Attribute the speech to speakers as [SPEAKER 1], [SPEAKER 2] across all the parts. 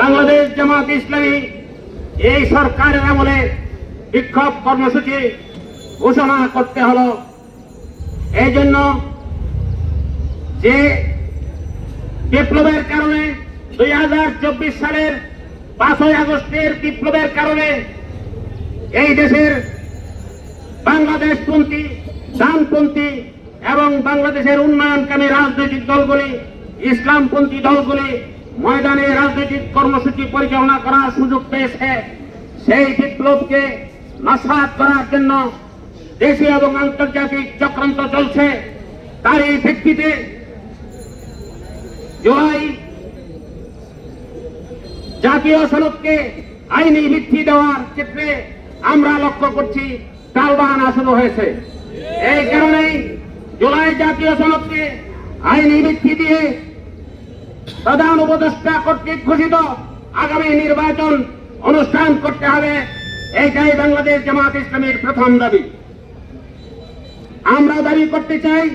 [SPEAKER 1] বাংলাদেশ জামাত ইসলামী এই সরকারের আমলে বিক্ষোভ কর্মসূচি ঘোষণা করতে হলো। এই জন্য যে বিপ্লবের কারণে দুই হাজার চব্বিশ সালের পাঁচই আগস্টের বিপ্লবের কারণে এই দেশের বাংলাদেশপন্থী ডানপন্থী এবং বাংলাদেশের উন্নয়নকামী রাজনৈতিক দলগুলি, ইসলামপন্থী দলগুলি ময়দানে রাজনৈতিক কর্মসূচি পরিচালনা করার সুযোগ পেয়েছে। সেই বিপ্লবকে নস্বাত করার জন্য দেশীয় এবং আন্তর্জাতিক চক্রান্ত চলছে। তারই ভিত্তিতে জুলাই জাতীয় সড়ককে আইনি ভিত্তি দেওয়ার ক্ষেত্রে আমরা লক্ষ্য করছি, টালবাহানা শুরু হয়েছে। এই কারণেই জুলাই জাতীয় সড়ককে আইনি ভিত্তি দিয়ে প্রধান উপদেষ্টা কর্তৃক ঘোষিত আগামী নির্বাচন অনুষ্ঠান করতে হবে। এইটাই বাংলাদেশ জামাত ইসলামের প্রথম দাবি। আমরা দাবি করতে চাই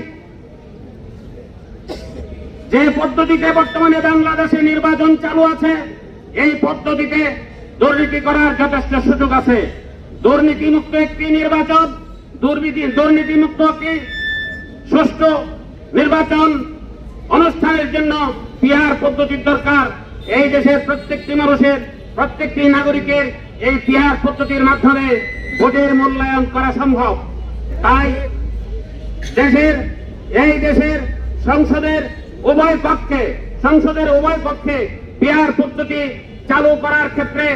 [SPEAKER 1] যে পদ্ধতিতে বর্তমানে বাংলাদেশে নির্বাচন চালু আছে, এই পদ্ধতিতে দুর্নীতি করার যথেষ্ট সুযোগ আছে। দুর্নীতিমুক্ত একটি নির্বাচন, দুর্নীতি দুর্নীতিমুক্ত একটি সুষ্ঠু নির্বাচন অনুষ্ঠানের জন্য পিয়ার পদ্ধতির দরকার। এই দেশের প্রত্যেকটি মানুষের, প্রত্যেকটি নাগরিকের এই পিয়ার পদ্ধতির মাধ্যমে ভোটের মূল্যায়ন করা সম্ভব। তাই দেশের, এই দেশের সংসদের উভয় পক্ষে, সংসদের উভয় পক্ষে বিহার পদ্ধতি চালু করার ক্ষেত্রে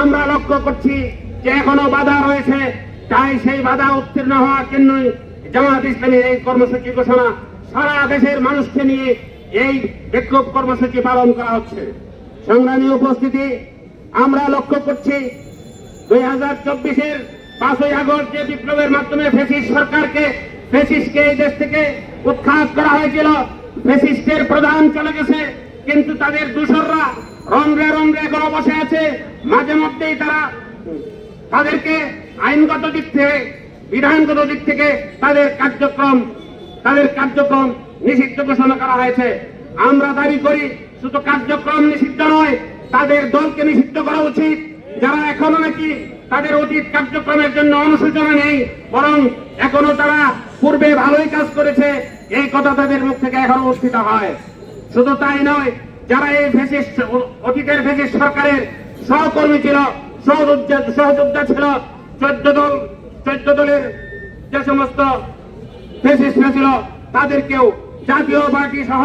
[SPEAKER 1] আমরা লক্ষ্য করছি যে এখনও বাধা রয়েছে। তাই সেই বাধা উত্তীর্ণ হওয়ার জন্যই জামাত ইসলামের এই কর্মসূচি ঘোষণা সারা দেশের মানুষকে নিয়ে এই বিক্ষোভ কর্মসূচি পালন করা হচ্ছে। সংগ্রামী উপস্থিতি, আমরা লক্ষ্য করছি দুই হাজার চব্বিশের পাঁচই আগস্ট যে বিপ্লবের মাধ্যমে ফেসিস সরকারকে, ফেসিসকে এই দেশ থেকে উৎখাত করা হয়েছিল। ফেসিস্টের প্রধান চলে গেছে, কিন্তু তাদের দূষররা রন্ধ্রে রন্ধ্রে এখনও বসে আছে। মাঝে মধ্যেই তারা তাদেরকে আইনগত দিক থেকে, বিধানগত দিক থেকে তাদের কার্যক্রম তাদের কার্যক্রম নিষিদ্ধ ঘোষণা করা হয়েছে। আমরা দাবি করি, শুধু কার্যক্রম নিষিদ্ধ নয়, তাদের দলকে নিষিদ্ধ করা উচিত। যারা এখনও নাকি তাদের অতীত কার্যক্রমের জন্য অনুশোচনা নেই, বরং এখনও তারা পূর্বে ভালোই কাজ করেছে, এই কথা তাদের মুখ থেকে এখনও উষ্ঠিত হয়। শুধু তাই নয়, যারা এই ফেসিস অতীতের ফেসিস সরকারের সহকর্মী ছিল সহযোদ্ধা ছিল, চোদ্দ দল চোদ্দ দলের যে সমস্ত ফেসিস্টরা ছিল তাদেরকেও জাতীয় পার্টি সহ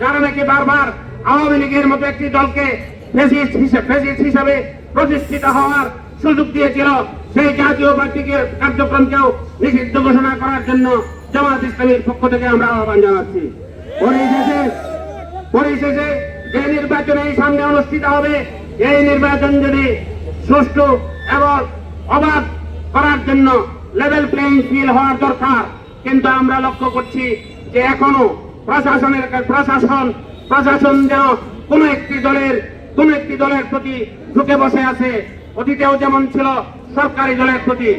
[SPEAKER 1] যারা নাকি বারবার আওয়ামী লীগের মতো একটি দলকে হিসাবে প্রতিষ্ঠিত হওয়ার সুযোগ দিয়েছিল, সেই জাতীয় পার্টিকে কার্যক্রমকেও নিষিদ্ধ ঘোষণা করার জন্য জামাত ইসলামীর পক্ষ থেকে আমরা আহ্বান জানাচ্ছি। পরিশেষে পরিশেষে যে নির্বাচন এই সামনে অনুষ্ঠিত হবে, এই নির্বাচন যদি সুষ্ঠু এবং অবাধ করার জন্য লেভেল প্লেইং ফিল হওয়ার দরকার কিন্তু আমরা লক্ষ্য করছি যে এখনও প্রশাসনের প্রশাসন প্রশাসন যেন কোন একটি দলের, কোন একটি দলের প্রতি ঢুকে বসে আছে। অতীতেও যেমন ছিল সরকারি দলের প্রতি।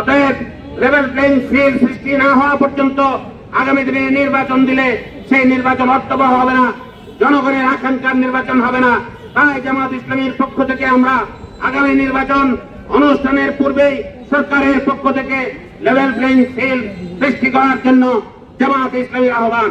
[SPEAKER 1] অতএব লেভেল প্লেইং ফিল্ড সৃষ্টি না হওয়া পর্যন্ত আগামী দিনে নির্বাচন দিলে সেই নির্বাচন অর্থবহ হবে না, জনগণের আকাঙ্ক্ষার নির্বাচন হবে না। তাই জামাত ইসলামীর পক্ষ থেকে আমরা আগামী নির্বাচন অনুষ্ঠানের পূর্বেই সরকারের পক্ষ থেকে লেভেল প্লেইং ফিল্ড সৃষ্টি করার জন্য জামাত ইসলামীর আহ্বান।